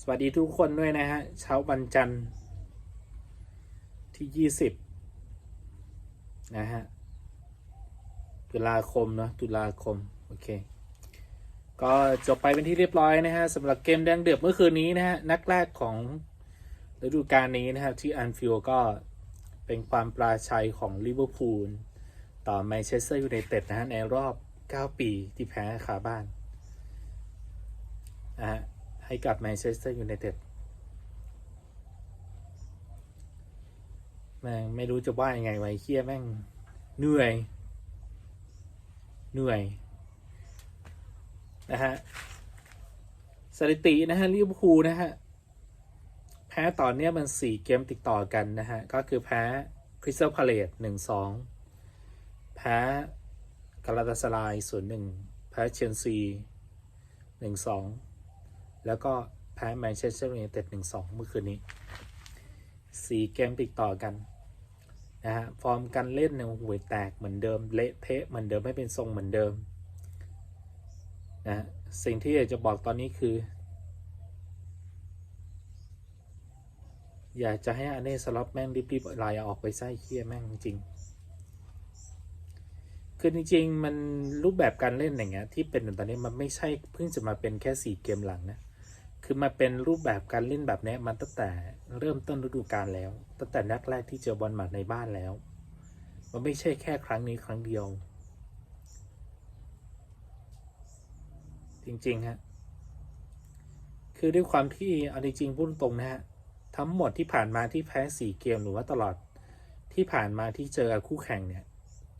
สวัสดีทุกคนด้วยนะฮะ เช้าวันจันทร์ที่ยี่สิบนะฮะ ตุลาคมเนาะตุลาคม โอเค ก็จบไปเป็นที่เรียบร้อยนะฮะสำหรับเกมแดงเดือบเมื่อคืนนี้นะฮะ นัดแรกของฤดูกาลนี้นะฮะที่อันฟิลก็เป็นความปราชัยของลิเวอร์พูลต่อแมนเชสเตอร์ยูไนเต็ดนะฮะในรอบ 9 ปีที่แพ้ขาบ้าน นะฮะให้กับแมนเชสเตอร์ยูไนเต็ดแม่งไม่รู้จะว่ายังไงไว้เคียแม่งเหนื่อย เหนื่อยนะฮะสถิตินะฮะลิเวอร์พูลนะฮะแพ้ต่อเนื่องมันสี่เกมติดต่อกันนะฮะ ก็คือแพ้คริสตัลพาเลตหนึ่งสองแพ้กาลาตาสลายศูนย์หนึ่งแพ้เชลซีหนึ่งสอง แล้วก็แพ้แมนเชสเตอร์ยูไนเต็ดหนึ่งสองเมื่อคืนนี้สี่เกมติดต่อกันนะฮะฟอร์มการเล่นเนี่ยห่วยแตกเหมือนเดิมเละเทะเหมือนเดิมไม่เป็นทรงเหมือนเดิมนะฮะสิ่งที่อยากจะบอกตอนนี้คือ อยากจะให้อเน่สล็อปแม่งรีบๆไลน์ออกไปไส้เคี้ยแม่งจริงคือจริงๆ มันรูปแบบการเล่นอย่างเงี้ยที่เป็นตอนนี้มันไม่ใช่เพิ่งจะมาเป็นแค่สี่เกมหลังนะ คือมาเป็นรูปแบบการเล่นแบบนี้มันตั้งแต่เริ่มต้นฤดูกาลแล้ว ตั้งแต่นัดแรกที่เจอบอลหมัดในบ้านแล้ว มันไม่ใช่แค่ครั้งนี้ครั้งเดียว จริงๆฮะคือด้วยความที่เอาจริงๆพูดตรงนะฮะทั้งหมดที่ผ่านมาที่แพ้สี่เกมหรือว่าตลอดที่ผ่านมาที่เจอคู่แข่งเนี่ย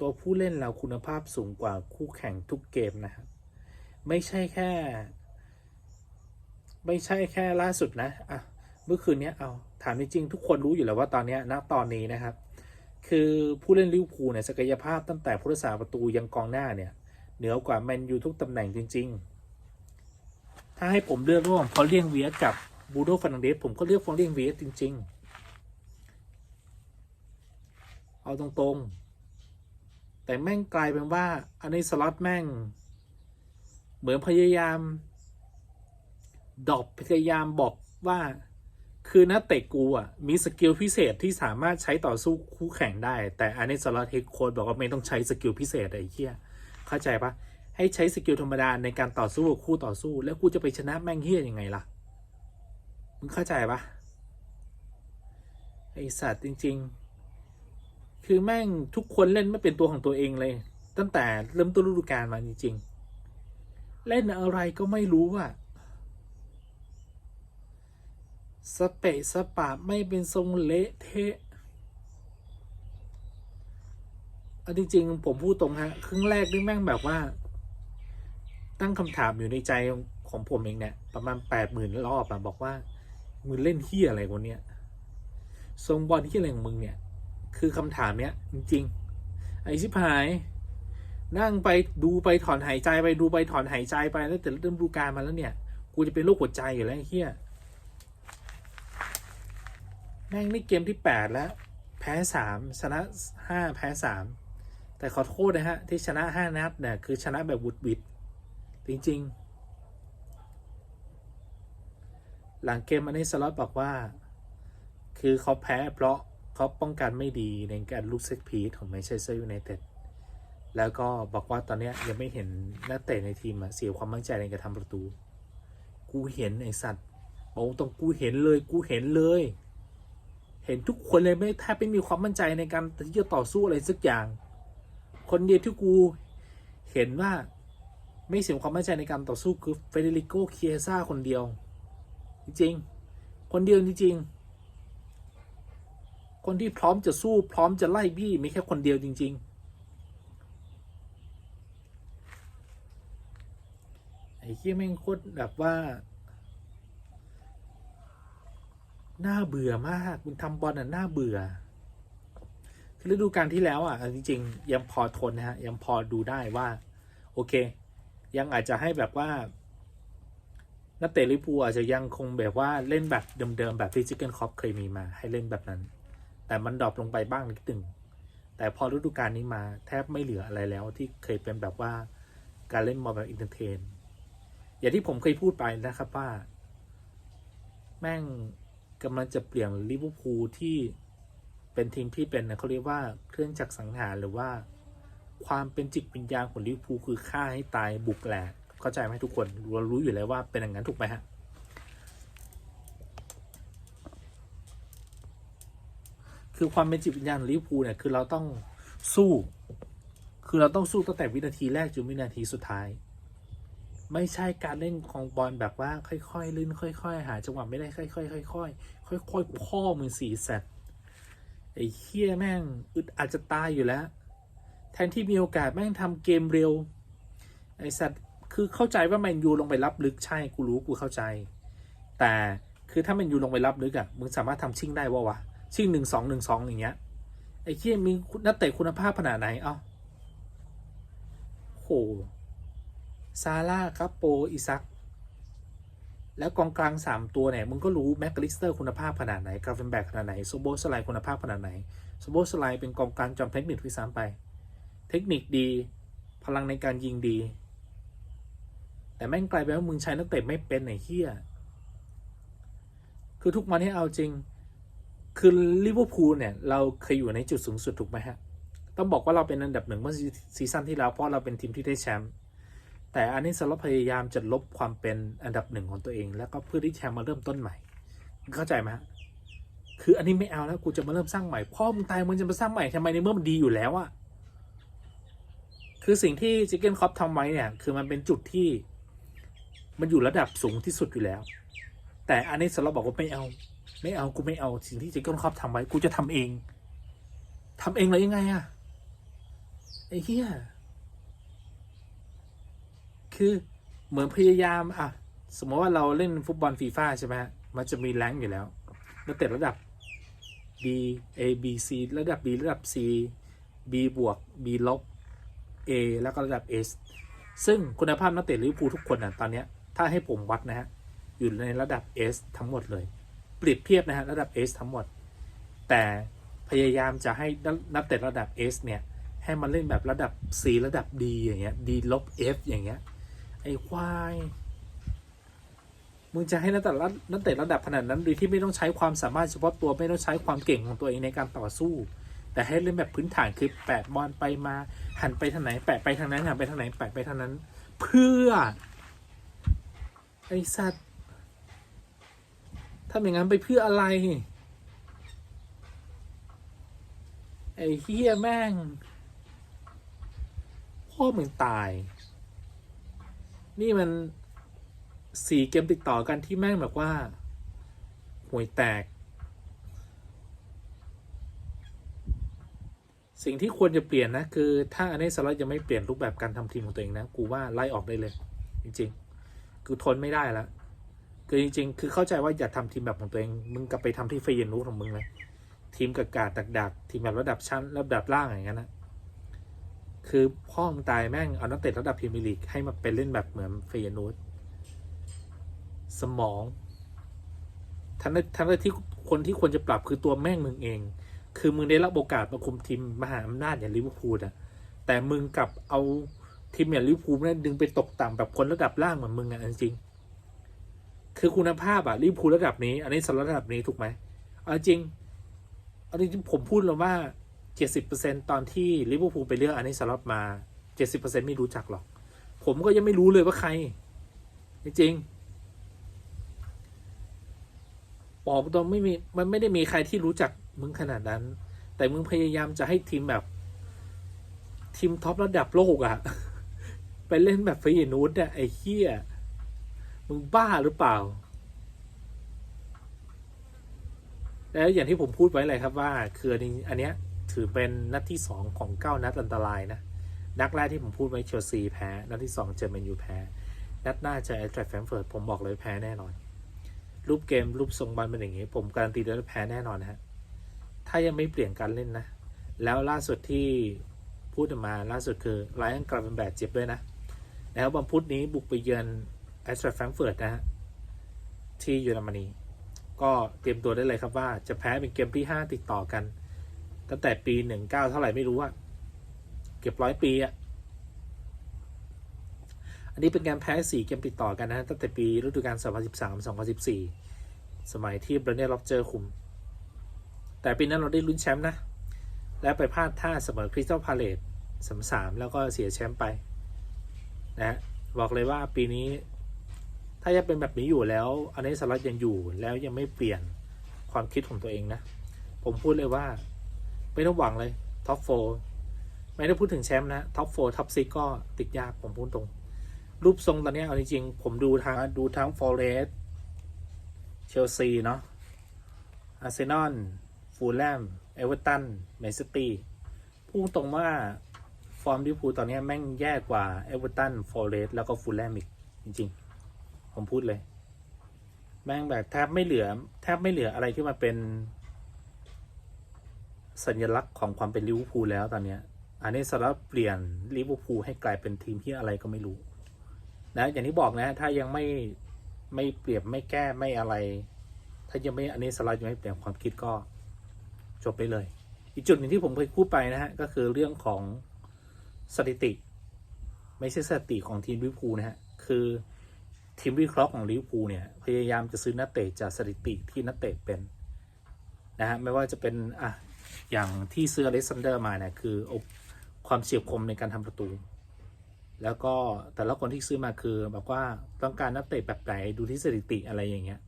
ตัวผู้เล่นเราคุณภาพสูงกว่าคู่แข่งทุกเกมนะครับไม่ใช่แค่ ไม่ใช่แค่ล่าสุดนะอะเมื่อคืนนี้เอาถามจริงๆทุกคนรู้อยู่แล้วว่าตอนนี้ณตอนนี้นะครับ คือผู้เล่นลิเวอร์พูลเนี่ยศักยภาพตั้งแต่ผู้รักษาประตูยังกองหน้าเนี่ย เหนือกว่าแมนยูทุกตำแหน่งจริง ๆ ถ้าให้ผมเลือกระหว่างพอเลียงเวียกับบูโดฟันเดสผมก็เลือกฟอลเลียงเวียจริง ๆ เอาตรงๆ แต่แม่งกลายเป็นว่าอันนี้สล็อตแม่ง เหมือนพยายาม ดอปพยายามบอกว่าคือนักเตะกูอะมีสกิลพิเศษที่สามารถใช้ต่อสู้คู่แข่งได้ แต่อันนี้สล็อตเฮดโค้ดบอกว่าไม่ต้องใช้สกิลพิเศษไอ้เหี้ยเข้าใจปะให้ใช้สกิลธรรมดาในการต่อสู้กับคู่ต่อสู้ แล้วกูจะไปชนะแม่งเฮี้ยยังไงล่ะมึงเข้าใจปะไอสัตว์จริง ๆ คือแม่งทุกคนเล่นไม่เป็นตัวของตัวเองเลย ตั้งแต่เริ่มต้นฤดูกาลมาจริง ๆ เล่นอะไรก็ไม่รู้อะ สเปะสปะไม่เป็นทรงเละเทะเอาจริงๆ ผมพูดตรงฮะ ครึ่งแรกนี่แม่งแบบว่า ตั้งคำถามอยู่ในใจของผมเองเนี่ย ประมาณแปดหมื่นรอบอะบอกว่า มึงเล่นเฮียอะไรวะเนี่ย ทรงบอลเฮียอะไรของมึงเนี่ย คือคำถามเนี้ย จริงๆ ไอชิบหาย นั่งไปดูไปถอนหายใจไปดูไปถอนหายใจไปแล้วแต่เริ่มดูการมาแล้วเนี่ย กูจะเป็นโรคหัวใจอยู่แล้วไอ้เฮีย ม่งนี่เกมที่แปดแล้ว แพ้สามชนะห้าแพ้สามแต่ขอโทษนะฮะ ที่ชนะห้านัดเนี่ยคือชนะแบบบุดบิดจริง ๆ หลังเกมอันนี้สล็อตบอกว่า คือเขาแพ้เพราะเขาป้องกันไม่ดีในการลุกเซตพีของแมนเชสเตอร์ยูไนเต็ดแล้วก็บอกว่าตอนนี้ยังไม่เห็นนักเตะในทีมเสียความมั่นใจในการทำประตู กูเห็นไอสัตว์บอกตรงกูเห็นเลย กูเห็นเลย เห็นทุกคนเลยไม่แทบไม่มีความมั่นใจในการที่จะต่อสู้อะไรสักอย่าง คนเดียวที่กูเห็นว่าไม่เสียความมั่นใจในการต่อสู้คือเฟเดริโกเคียซ่าคนเดียว จริงๆ คนเดียวจริงๆ คนที่พร้อมจะสู้พร้อมจะไล่บี้มีแค่คนเดียวจริง ๆ ไอ้เคียแม่งโคตรแบบว่า น่าเบื่อมากมึงทำบอลอะน่าเบื่อ คือฤดูกาลที่แล้วอะจริงๆยังพอทนนะฮะยังพอดูได้ว่า โอเค ยังอาจจะให้แบบว่านักเตะลิเวอร์พูอาจจะยังคงแบบว่าเล่นแบบเดิมๆแบบที่จิกเกิลคอปเคยมีมา ให้เล่นแบบนั้น แต่มันดรอปลงไปบ้างนิดหนึ่งแต่พอฤดูกาลนี้มาแทบไม่เหลืออะไรแล้วที่เคยเป็นแบบว่าการเล่นบอลแบบอินเตอร์เทน อย่างที่ผมเคยพูดไปนะครับว่า แม่ง กำลังจะเปลี่ยนลิเวอร์พูลที่เป็นทีมที่เป็นเขาเรียกว่าเครื่องจักรสังหารหรือว่า ความเป็นจิตวิญญาณของลิเวอร์พูลคือฆ่าให้ตายบุกแหลกเข้าใจไหมทุกคนเรารู้อยู่แล้วว่าเป็นอย่างนั้นถูกไหมฮะคือความเป็นจิตวิญญาณของลิเวอร์พูลเนี่ยคือเราต้องสู้ คือเราต้องสู้ตั้งแต่วินาทีแรกจนวินาทีสุดท้าย ไม่ใช่การเล่นของบอลแบบว่าค่อยๆลื่นค่อย ๆ หาจังหวะไม่ได้ค่อยๆค่อยๆค่อยๆค่อยๆพ่อมือสีแซดไอ้เฮี้ยแม่งอึดอาจจะตายอยู่แล้ว แทนที่มีโอกาสแม่งทำเกมเร็วไอ้สัตว์คือเข้าใจว่าแมนยูลงไปรับลึกใช่กูรู้กูเข้าใจ แต่คือถ้าแมนยูลงไปรับลึกอะ่ะมึงสามารถทำชิ่งได้วะวะชิ่งหนึ่งสองหนึ่งสองอย่างเงี้ยไอ้เคี้ยมีนักเตะคุณภาพขนาดไหนเอ้าโห ซาร่าครับโปอิซัก แล้วกองกลางสามตัวเนี่ยมึงก็รู้แม็กกลิสเตอร์คุณภาพขนาดไหนกราฟเฟนแบกขนาดไหนโซโบสไลคุณภาพขนาดไหนโซโบสไลเป็นกองกลางจอมเทคนิคที่ซ้ำไป เทคนิคดี พลังในการยิงดี แต่แม่งกลายเป็นว่ามึงใช้นักเตะไม่เป็นไอ้เหี้ยคือทุกวันนี้เอาจริง คือลิเวอร์พูลเนี่ยเราเคยอยู่ในจุดสูงสุดถูกไหมฮะ ต้องบอกว่าเราเป็นอันดับหนึ่งเมื่อซีซั่นที่แล้วเพราะเราเป็นทีมที่ได้แชมป์ แต่อันนี้สล็อตพยายามจะลบความเป็นอันดับหนึ่งของตัวเอง แล้วก็เพื่อที่แชมป์มาเริ่มต้นใหม่ เข้าใจไหมฮะคืออันนี้ไม่เอาแล้วกูจะมาเริ่มสร้างใหม่พ่อมึงตายมึงจะมาสร้างใหม่ทำไมในเมื่อมันดีอยู่แล้วอะคือสิ่งที่จิกเก้นคอปทำไว้เนี่ย คือมันเป็นจุดที่ มันอยู่ระดับสูงที่สุดอยู่แล้ว แต่อันนี้สล็อตบอกว่าไม่เอา ไม่เอากูไม่เอาสิ่งที่จิกเกิลคอปทำไว้กูจะทำเองทำเองเลยยังไงอะไอ้เหี้ย คือเหมือนพยายามอะสมมติว่าเราเล่นฟุตบอลฟีฟ่าใช่ไหมมันจะมีแรงค์อยู่แล้วนักเตะระดับ B A B C ระดับ B ระดับ C B บวก B ลบ A แล้วก็ระดับ S ซึ่งคุณภาพนักเตะลิเวอร์พูลทุกคนอะตอนนี้ถ้าให้ผมวัดนะฮะ อยู่ในระดับ S ทั้งหมดเลย เปรียบเทียบนะฮะ ระดับ S ทั้งหมด แต่พยายามจะให้นักเตะระดับ S เนี่ย ให้มันเล่นแบบระดับ C ระดับ D อย่างเงี้ย D ลบ F อย่างเงี้ย ไอ้ควาย มึงจะให้นักเตะระนักเตะระดับขนาดนั้นโดยที่ไม่ต้องใช้ความสามารถเฉพาะตัวไม่ต้องใช้ความเก่งของตัวเองในการต่อสู้ แต่ให้เล่นแบบพื้นฐานคือแปะบอลไปมา หันไปทางไหน แปะไปทางนั้นหันไปทางไหนแปะไปทางนั้น เพื่อไอ้สัตว์ทำอย่างนั้นไปเพื่ออะไร ไอ้เฮียแม่งพ่อมึงตาย นี่มันสี่เกมติดต่อกันที่แม่งแบบว่าห่วยแตก สิ่งที่ควรจะเปลี่ยนนะ คือ ถ้าอันนี้สล็อตยังไม่เปลี่ยนรูปแบบการทำทีมของตัวเองนะ กูว่าไล่ออกได้เลย จริงๆคือทนไม่ได้แล้วคือจริงๆ คือเข้าใจว่าอย่าทำทีมแบบของตัวเอง มึงกลับไปทำที่เฟยนรูของมึงเลยทีมกากาดักดักทีมแบบระดับชั้นระดับล่างอย่างนั้นนะ คือพ่อมึงตายแม่งเอานักเตะระดับพรีเมียร์ลีกให้มาเป็นเล่นแบบเหมือนเฟยนูดสมอง ทั้งนั้นทั้งนั้นที่คนที่ควรจะปรับคือตัวแม่งมึงเอง คือมึงได้รับโอกาสมาคุมทีมมหาอำนาจอย่างลิเวอร์พูลอะแต่มึงกลับเอาทีมอย่างลิเวอร์พูลเนี่ยดึงไปตกต่ำแบบคนระดับล่างเหมือนมึงอะจริง คือคุณภาพอะลิเวอร์พูลระดับนี้ อันนี้สำหรับระดับนี้ถูกไหมเอาจริงเอาจริงผมพูดเลยว่า เจ็ดสิบเปอร์เซ็นตอนที่ลิเวอร์พูลไปเลือกอันนี้สล็อตมาเจ็ดสิบเปอร์เซ็นไม่รู้จักหรอก ผมก็ยังไม่รู้เลยว่าใคร จริงบอกตรงไม่มีมันไม่ได้มีใครที่รู้จักมึงขนาดนั้น แต่มึงพยายามจะให้ทีมแบบ ทีมท็อประดับโลกอะไปเล่นแบบเฟยนูดอะไอ้เหี้ยมึงบ้าหรือเปล่า แล้วอย่างที่ผมพูดไว้เลยครับว่า คืออันนี้อันเนี้ย ถือเป็นนัดที่สองของเก้านัดอันตรายนะ นัดแรกที่ผมพูดไว้เชลซีแพ้ นัดที่สองเจอแมนยูแพ้ นัดหน้าเจอแอตแทรกแฟรงเฟิร์ตผมบอกเลยแพ้แน่นอน รูปเกมรูปทรงบอลเป็นอย่างนี้ ผมการันตีได้ว่าแพ้แน่นอนนะฮะ ถ้ายังไม่เปลี่ยนการเล่นนะ แล้วล่าสุดที่พูดมาล่าสุดคือไลออนกลับเป็นแบบเจ็บด้วยนะ แล้ววันพุธนี้บุกไปเยือนแอสตราแฟรงเฟิร์ตนะฮะที่เยอรมนี ก็เตรียมตัวได้เลยครับว่าจะแพ้เป็นเกมที่ 5 ติดต่อกัน ตั้งแต่ปี19เก้าเท่าไหร่ไม่รู้อะเก็บร้อยปีอะอันนี้เป็นการแพ้4เกมติดต่อกันนะ ตั้งแต่ปีฤดูกาล2013-2014 สมัยที่เบรเน่ล็อบเจอร์คุม แต่ปีนั้นเราได้ลุ้นแชมป์นะ และไปพลาดท่าเสมอคริสตัลพาเลตสามสามแล้วก็เสียแชมป์ไปนะฮะบอกเลยว่าปีนี้ ถ้ายังเป็นแบบนี้อยู่แล้ว อันนี้สลัดยังอยู่แล้วยังไม่เปลี่ยนความคิดของตัวเองนะ ผมพูดเลยว่า ไม่ต้องหวังเลยท็อปโฟไม่ได้พูดถึงแชมป์นะท็อปโฟท็อปซิกก็ติดยากผมพูดตรง รูปทรงตอนนี้เอาจริงๆผมดูทางดูทั้งฟอเรสเชลซีเนาะอาร์เซนอลฟูลแลมเอเวอร์ตันแมนซิตี้พูดตรงว่าฟอร์มลิเวอร์พูลตอนนี้แม่งแย่กว่าเอเวอร์ตันฟอเรสแล้วก็ฟูลแลมอีกจริงๆ ผมพูดเลย แม่งแบบแทบไม่เหลือ แทบไม่เหลืออะไรที่มาเป็น สัญลักษณ์ของความเป็นลิเวอร์พูลแล้วตอนเนี้ยอันนี้สำหรับเปลี่ยนลิเวอร์พูลให้กลายเป็นทีมที่อะไรก็ไม่รู้นะอย่างที่บอกนะ ถ้ายังไม่ไม่เปลี่ยนไม่แก้ไม่อะไร ถ้ายังไม่อันนี้สไลด์ยังไม่เปลี่ยนความคิดก็จบไปเลย อีกจุดหนึ่งที่ผมเคยพูดไปนะฮะก็คือเรื่องของสถิติ ไม่ใช่สถิติของทีมลิเวอร์พูลนะฮะคือทีมวิเคราะห์ของลิเวอร์พูลเนี่ยพยายามจะซื้อนักเตะจากสถิติที่นักเตะเป็นนะฮะไม่ว่าจะเป็นอะ อย่างที่ซื้ออเล็กซานเดอร์มาเนี่ยคือความเฉียบคมในการทำประตู แล้วก็แต่ละคนที่ซื้อมาคือแบบว่าต้องการนักเตะแบบไหนดูที่สถิติอะไรอย่างเงี้ย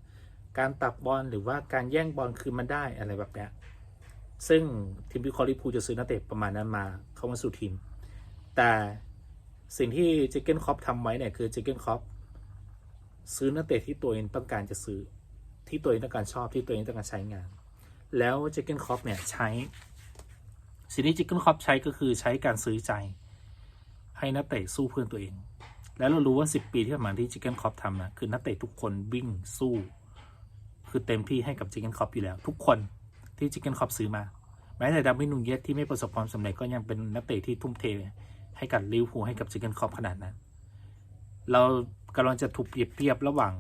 การตับบอลหรือว่าการแย่งบอลคือมันได้อะไรแบบเนี้ยซึ่งทีมวิคราะห์ลิเวอร์พูจะซื้อนักเตะประมาณนั้นมาเข้ามาสู่ทีม แต่สิ่งที่เจเกนคอปทำไว้เนี่ยคือเจเกนคอปซื้อนักเตะที่ตัวเองต้องการจะซื้อที่ตัวเองต้องการชอบที่ตัวเองต้องการใช้งาน แล้วเจเกนคอปเนี่ยใช้สิ่งที่เจเกนคอปใช้ก็คือใช้การซื้อใจ ให้นักเตะสู้เพื่อนตัวเอง แล้วเรารู้ว่า 10 ปีที่ผ่านมาที่จิกเก้นคอปทำนะคือนักเตะทุกคนวิ่งสู้ คือเต็มที่ให้กับจิกเก้นคอปอยู่แล้ว ทุกคนที่จิกเก้นคอปซื้อมา แม้แต่ดาร์วินนูเยสที่ไม่ประสบความสำเร็จก็ยังเป็นนักเตะที่ทุ่มเท ให้กับลิเวอร์พูลให้กับจิกเก้นคอปขนาดนั้น เรากำลังจะถูกเปรียบเทียบระหว่าง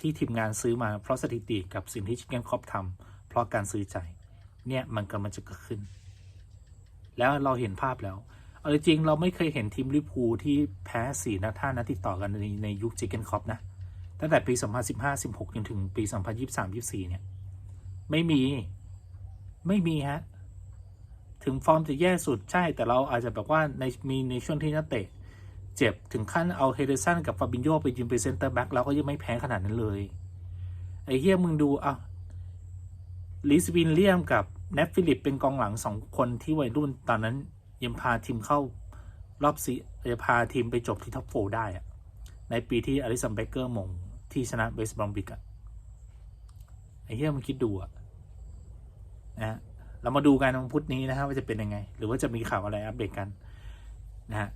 ที่ทีมงานซื้อมาเพราะสถิติกับสิ่งที่จิกเก้นคอปทำ เพราะการซื้อใจ เนี่ยมันกำลังจะเกิดขึ้น แล้วเราเห็นภาพแล้ว เอาจริงเราไม่เคยเห็นทีมลิพูที่แพ้สี่นัดท่านัดติดต่อกันในในยุคเจิกเกนคอปนะ ตั้งแต่ปี 2015 16จนถึงปี 2023 24 เนี่ย ไม่มี ไม่มีฮะ ถึงฟอร์มจะแย่สุดใช่ แต่เราอาจจะแบบว่าในมีในช่วงที่นักเตะเจ็บถึงขั้นเอาเฮเดสันกับฟาบินโยไปยืนเป็นเซนเตอร์แบ็กเราก็ยังไม่แพ้ขนาดนั้นเลย ไอ้เฮียมึงดูอะ ลิสวินเลียมกับแนทฟิลิปเป็นกองหลังสองคนที่วัยรุ่นตอนนั้นยังพาทีมเข้ารอบซีจะพาทีมไปจบที่ท็อปโฟได้อะในปีที่อลิสันเบเกอร์มงที่ชนะเบสบอมบิกอะไอ้เหี้ยมันคิดดูอะนะเรามาดูกันวันพุธนี้นะฮะว่าจะเป็นยังไง หรือว่าจะมีข่าวอะไรอัปเดตกันนะฮะ